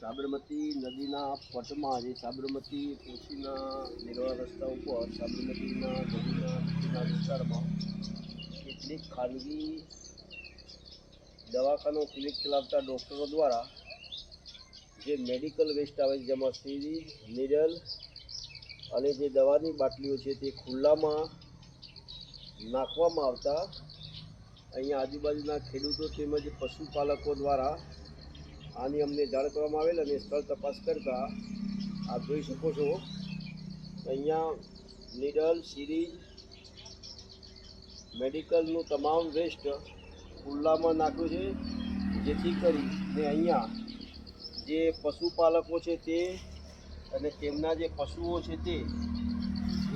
સાબરમતી નદીના પટમાં જે સાબરમતી કોશીના નિર્વાહ રસ્તા ઉપર સાબરમતીના નદીના વિસ્તારમાં કેટલીક ખાનગી દવાખાનો, ક્લિનિક ચલાવતા ડૉક્ટરો દ્વારા જે મેડિકલ વેસ્ટ આવે છે, જેમાં સીરી નીડલ અને જે દવાની બાટલીઓ છે તે ખુલ્લામાં નાખવામાં આવતા. અહીંયા આજુબાજુના ખેડૂતો તેમજ પશુપાલકો દ્વારા આની અમને જાણ કરવામાં આવેલ અને સ્થળ તપાસ કરતા આપ જોઈ શકો છો અહીંયા નીડલ સિરીઝ મેડિકલનું તમામ વેસ્ટ ખુલ્લામાં નાખ્યું છે, જેથી કરીને અહીંયા જે પશુપાલકો છે તે અને તેમના જે પશુઓ છે તે,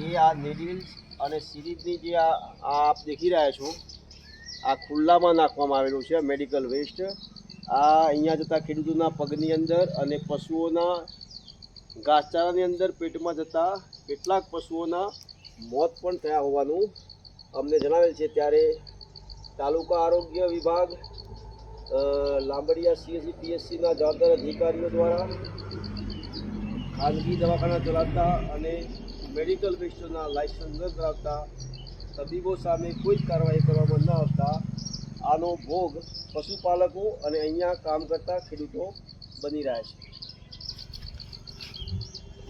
એ આ નીડલ્સ અને સિરીઝની જે આ આપ દેખી રહ્યા છો, આ ખુલ્લામાં નાખવામાં આવેલું છે મેડિકલ વેસ્ટ. આ અહીંયા જતા ખેડૂતોના પગની અંદર અને પશુઓના ઘાસચારાની અંદર પેટમાં જતા કેટલાક પશુઓના મોત પણ થયા હોવાનું અમને જણાવેલ છે. ત્યારે તાલુકા આરોગ્ય વિભાગ લાંબડિયા સીએસસી પીએસસીના જવાબદાર અધિકારીઓ દ્વારા ખાનગી દવાખાના ચલાવતા અને મેડિકલ વેસ્ટોના લાયસન્સ ન ધરાવતા તબીબો સામે કોઈ જ કાર્યવાહી કરવામાં ન આવતા આનો ભોગ પશુપાલકો અને અહીંયા કામ કરતા ખેડૂતો બની રહ્યા છે.